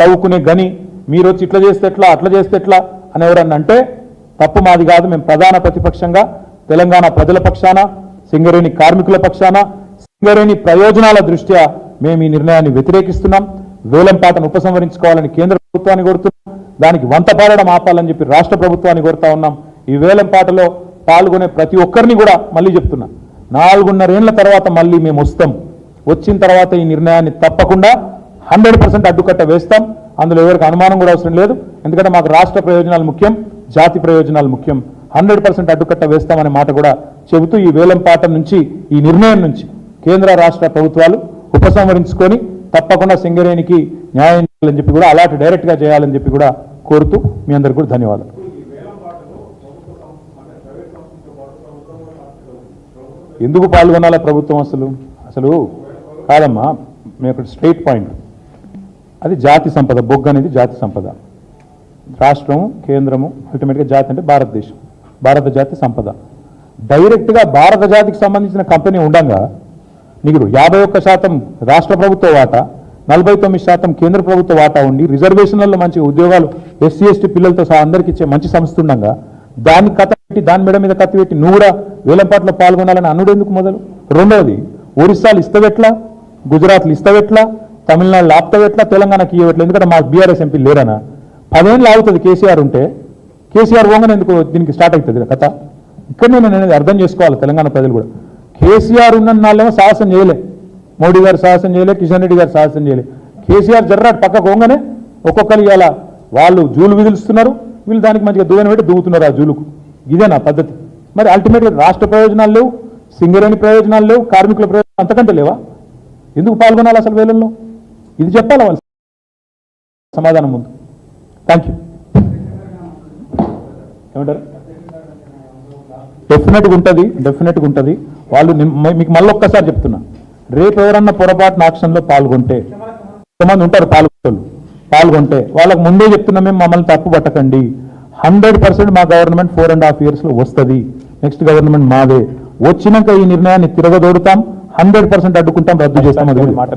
తవ్వుకునే గని మీరు వచ్చి ఇట్లా చేస్తే ఎట్లా అట్లా చేస్తే ఎట్లా అని ఎవరన్నా అంటే తప్పు మాది కాదు మేము ప్రధాన ప్రతిపక్షంగా తెలంగాణ ప్రజల పక్షాన సింగరేణి కార్మికుల పక్షాన సింగరేణి ప్రయోజనాల దృష్ట్యా మేము ఈ నిర్ణయాన్ని వ్యతిరేకిస్తున్నాం. వేలంపాటను ఉపసంహరించుకోవాలని కేంద్ర ప్రభుత్వాన్ని కోరుతున్నాం. దానికి వంత పాడడం ఆపాలని చెప్పి రాష్ట్ర ప్రభుత్వాన్ని కోరుతా ఉన్నాం. ఈ వేలంపాటలో పాల్గొనే ప్రతి ఒక్కరిని కూడా మళ్ళీ చెప్తున్నా. నాలుగున్నరేళ్ళ తర్వాత మళ్ళీ మేము వస్తాం. వచ్చిన తర్వాత ఈ నిర్ణయాన్ని తప్పకుండా హండ్రెడ్ పర్సెంట్ అడ్డుకట్ట వేస్తాం. అందులో ఎవరికి అనుమానం కూడా అవసరం లేదు. ఎందుకంటే మాకు రాష్ట్ర ప్రయోజనాలు ముఖ్యం జాతి ప్రయోజనాలు ముఖ్యం. హండ్రెడ్ పర్సెంట్ అడ్డుకట్ట వేస్తామనే మాట కూడా చెబుతూ ఈ వేలంపాట నుంచి ఈ నిర్ణయం నుంచి కేంద్ర రాష్ట్ర ప్రభుత్వాలు ఉపసంహరించుకొని తప్పకుండా సింగరేణికి న్యాయం చేయాలని చెప్పి కూడా అలాంటి డైరెక్ట్గా చేయాలని చెప్పి కూడా కోరుతూ మీ అందరికీ కూడా ధన్యవాదాలు. ఎందుకు పాల్గొనాలా ప్రభుత్వం అసలు? అసలు కాదమ్మా మీ ఒక స్ట్రైట్ పాయింట్. అది జాతి సంపద బొగ్గు అనేది జాతి సంపద. రాష్ట్రము కేంద్రము అల్టిమేట్గా జాతి అంటే భారతదేశం. భారత జాతి సంపద. డైరెక్ట్గా భారత జాతికి సంబంధించిన కంపెనీ ఉండంగా నీకు యాభై ఒక్క శాతం రాష్ట్ర ప్రభుత్వ వాటా నలభై తొమ్మిది శాతం కేంద్ర ప్రభుత్వ వాటా ఉండి రిజర్వేషన్లలో మంచి ఉద్యోగాలు ఎస్సీ ఎస్టీ పిల్లలతో సహా అందరికి ఇచ్చే మంచి సంస్థ ఉండగా దాన్ని కథ పెట్టి దాని మెడ మీద కత్తి పెట్టి నువ్వు కూడా వేలంపాట్లో పాల్గొనాలని అనుడు ఎందుకు మొదలు? రెండవది ఒరిస్సాలు ఇస్తవెట్లా? గుజరాత్లు ఇస్తవెట్లా? తమిళనాడు ఆప్తవెట్లా తెలంగాణకి ఇవ్వట్లేదు. ఎందుకంటే మాకు బీఆర్ఎస్ ఎంపీ లేరనా? పదేళ్ళు ఆగుతుంది కేసీఆర్ ఉంటే. కేసీఆర్ పోగానే ఎందుకు దీనికి స్టార్ట్ అవుతుంది కథ? ఇక్కడ నేను అనేది అర్థం చేసుకోవాలి తెలంగాణ ప్రజలు కూడా. కేసీఆర్ ఉన్న నాళ్ళేమో సాహసం చేయలే. మోడీ గారు సాహసం చేయలే కిషన్ రెడ్డి గారు సాహసం చేయలే. కేసీఆర్ జర్రాట్ పక్క పోగానే ఒక్కొక్కరు ఇలా వాళ్ళు జూలు విధులుస్తున్నారు వీళ్ళు దానికి మంచిగా దూరం పెట్టి దూగుతున్నారు ఆ జూలుకు. ఇదే నా పద్ధతి. మరి అల్టిమేట్గా రాష్ట్ర ప్రయోజనాలు లేవు సింగరేణి ప్రయోజనాలు లేవు కార్మికుల ప్రయోజనాలు అంతకంటే లేవా? ఎందుకు పాల్గొనాలి అసలు వేలల్లో? ఇది చెప్పాలి వాళ్ళు? సమాధానం ముందు. థ్యాంక్ యూ ఏమంటారు? డెఫినెట్గా ఉంటుంది డెఫినెట్గా ఉంటుంది. వాళ్ళు మీకు మళ్ళీ ఒక్కసారి చెప్తున్నా. రేపు ఎవరన్నా పొరపాటున ఆక్షన్లో పాల్గొంటే కొంతమంది ఉంటారు పాల్గొంటోళ్ళు పాల్గొంటే వాళ్ళకి ముందే చెప్తున్నా మేము మమ్మల్ని తప్పు పట్టకండి. హండ్రెడ్ పర్సెంట్ మా గవర్నమెంట్ ఫోర్ అండ్ హాఫ్ ఇయర్స్లో వస్తుంది. నెక్స్ట్ గవర్నమెంట్ మాదే. వచ్చినాక ఈ నిర్ణయాన్ని తిరగదోడుతాం హండ్రెడ్ పర్సెంట్ అడ్డుకుంటాం రద్దు చేస్తాం అది మాట